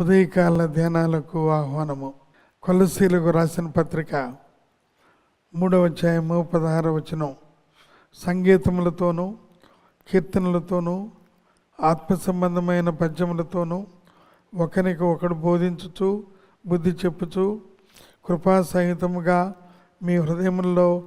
ఉదయకాల ధ్యానాలకు ఆహ్వానము. కొలసీలకు రాసిన పత్రిక మూడవ అధ్యాయము పదహార వచనం. సంగీతములతోనూ కీర్తనలతోనూ ఆత్మ సంబంధమైన పద్యములతోనూ ఒకరికి ఒకడు బోధించుచు బుద్ధి చెప్పుచు కృపా సహితముగా మీ హృదయముల్లో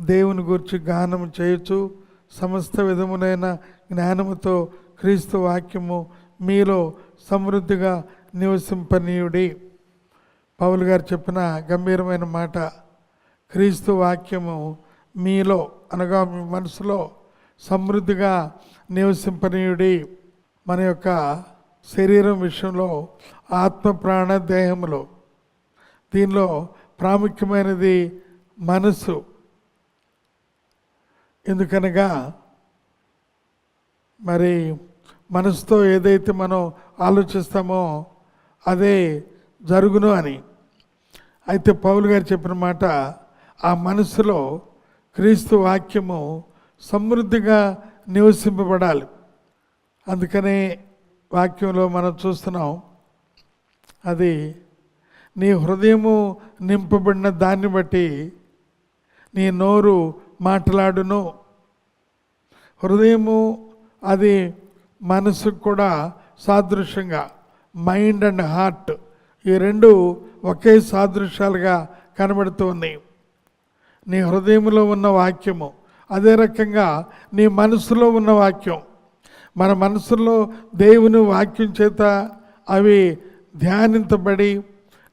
దేవుని గురించి గానం చేయొచ్చు సమస్త విధములైన జ్ఞానముతో క్రీస్తు వాక్యము మీలో సమృద్ధిగా నివసింపనీయుడి పౌలు గారు చెప్పిన గంభీరమైన మాట క్రీస్తు వాక్యము మీలో అనగా మీ మనసులో సమృద్ధిగా నివసింపనీయుడి. మన యొక్క శరీరం విషయంలో ఆత్మ ప్రాణ దేహములో. దీనిలో ప్రాముఖ్యమైనది మనసు. ఎందుకనగా మరి మనసుతో ఏదైతే మనం ఆలోచిస్తామో అదే జరుగును అని. అయితే పౌలు గారు చెప్పిన మాట ఆ మనసులో క్రీస్తు వాక్యము సమృద్ధిగా నివసింపబడాలి. అందుకనే వాక్యంలో మనం చూస్తున్నాం అది నీ హృదయము నింపబడిన దాన్ని బట్టి నీ నోరు మాట్లాడును. హృదయము అది మనసుకు కూడా సాదృశ్యంగా మైండ్ అండ్ హార్ట్ ఈ రెండు ఒకే సాదృశ్యాలుగా కనబడుతూ ఉన్నాయి నీ హృదయంలో ఉన్న వాక్యము అదే రకంగా నీ మనసులో ఉన్న వాక్యం. మన మనసులో దేవుని వాక్యం చేత అవి ధ్యానించబడి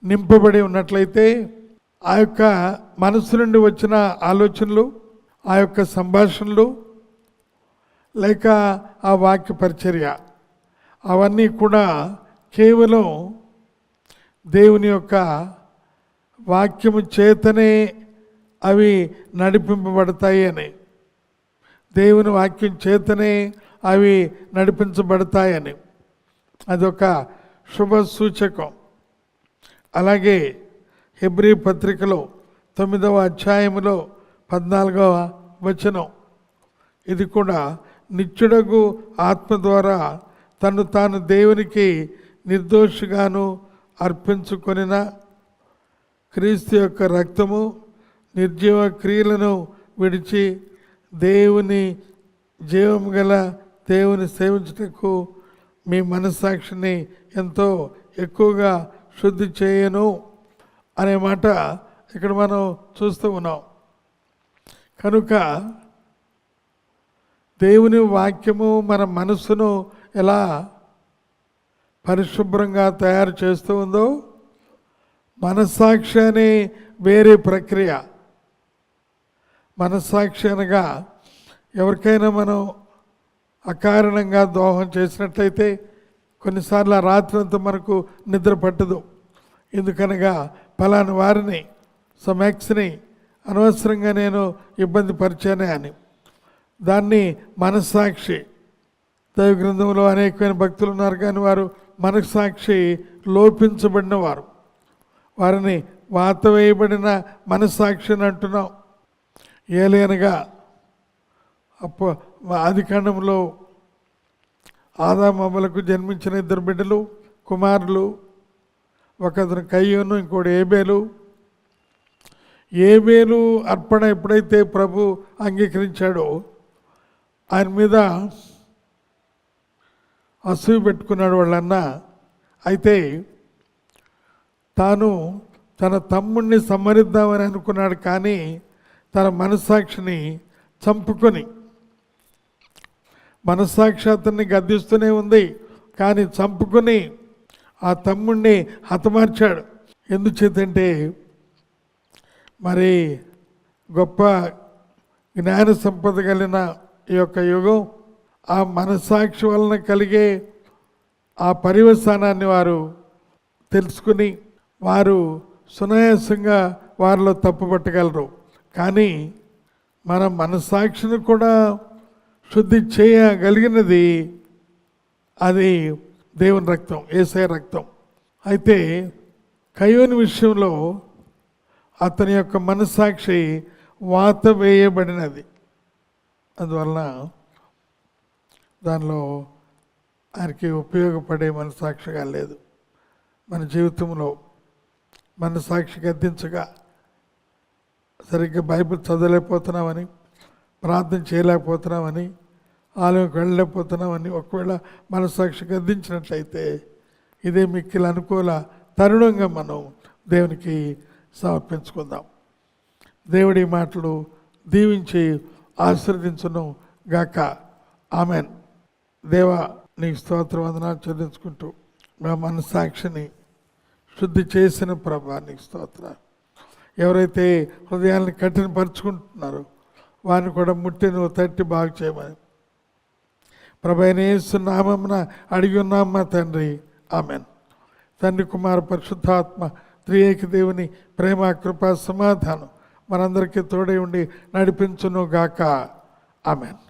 నింపబడి ఉన్నట్లయితే ఆ యొక్క మనసు నుండి వచ్చిన ఆలోచనలు ఆ యొక్క సంభాషణలు లేక ఆ వాక్య పరిచర్య అవన్నీ కూడా కేవలం దేవుని యొక్క వాక్యము చేతనే అవి నడిపింపబడతాయి అని. దేవుని వాక్యం చేతనే అవి నడిపించబడతాయని అదొక శుభ సూచకం అలాగే హెబ్రి పత్రికలో తొమ్మిదవ అధ్యాయములో పద్నాలుగవ వచనం. ఇది కూడా నిత్యుడగు ఆత్మ ద్వారా తను తాను దేవునికి నిర్దోషిగాను అర్పించుకొనిన క్రీస్తు యొక్క రక్తము నిర్జీవ క్రియలను విడిచి దేవుని జీవం గల దేవుని సేవించుటకు మీ మనస్సాక్షిని ఎంతో ఎక్కువగా శుద్ధి చేయను అనే మాట ఇక్కడ మనం చూస్తూ ఉన్నాం. కనుక దేవుని వాక్యము మన మనస్సును ఎలా పరిశుభ్రంగా తయారు చేస్తూ ఉందో మనస్సాక్షి అనే వేరే ప్రక్రియ. మనస్సాక్షి అనగా ఎవరికైనా మనం అకారణంగా దోహం చేసినట్లయితే కొన్నిసార్లు ఆ రాత్రి అంతా మనకు నిద్ర పట్టదు. ఎందుకనగా ఫలాని వారిని సమెక్స్ని అనవసరంగా నేను ఇబ్బంది పరిచానే అని. దాన్ని మనస్సాక్షి. దైవ గ్రంథంలో అనేకమైన భక్తులు ఉన్నారు కానీ వారు మనస్సాక్షి లోపించబడిన వారు వారిని వాత వేయబడిన మనస్సాక్షి అని అంటున్నాం. ఏలేనగా అప్ప ఆది కాండంలో ఆదామమ్మలకు జన్మించిన ఇద్దరు బిడ్డలు కుమారులు ఒకతను కయ్యూను ఇంకోటి ఏబేలు. ఏబేలు అర్పణ ఎప్పుడైతే ప్రభు అంగీకరించాడో ఆయన మీద అసూయ పెట్టుకున్నాడు వాళ్ళన్న. అయితే తాను తన తమ్ముణ్ణి సంహరిద్దామని అనుకున్నాడు కానీ తన మనస్సాక్షిని చంపుకొని మనస్సాక్షి అతన్ని గద్దిస్తూనే ఉంది కానీ చంపుకొని ఆ తమ్ముణ్ణి హతమార్చాడు. ఎందుచేతంటే మరి గొప్ప జ్ఞాన సంపద కలిగిన ఈ యొక్క యుగం ఆ మనస్సాక్షి వలన కలిగే ఆ పరివస్థానాన్ని వారు తెలుసుకుని వారు సునాయాసంగా వారిలో తప్పుపట్టగలరు కానీ మన మనస్సాక్షిని కూడా శుద్ధి చేయగలిగినది అది దేవుని రక్తం ఏసఐ రక్తం. అయితే కయోని విషయంలో అతని యొక్క మనస్సాక్షి వాత వేయబడినది. అందువలన దానిలో ఆయనకి ఉపయోగపడే మనసాక్షిగా లేదు. మన జీవితంలో మన గద్దించగా సరిగ్గా బైబిల్ చదవలేకపోతున్నామని ప్రార్థన చేయలేకపోతున్నామని ఆలయంకి వెళ్ళలేకపోతున్నామని ఒకవేళ మన గద్దించినట్లయితే ఇదే మిక్కిల అనుకూల తరుణంగా మనం దేవునికి సమర్పించుకుందాం. దేవుడి మాటలు దీవించి ఆశీర్వదించును గాక. ఆమెన్. దేవా నీకు స్తోత్ర వందనాలు చెల్లించుకుంటూ మా మనసాక్షిని శుద్ధి చేసిన ప్రభా నీకు స్తోత్ర. ఎవరైతే హృదయాన్ని కఠినపరుచుకుంటున్నారో వారిని కూడా ముట్టి నువ్వు తట్టి బాగు చేయమని. ప్రభైనేసు అడిగి ఉన్నాం తండ్రి. ఆమెన్. తండ్రి కుమార పరిశుద్ధాత్మ త్రియేక దేవుని ప్రేమ కృప సమాధానం మనందరికీ తోడై ఉండి నడిపించును గాక ఆమెన్.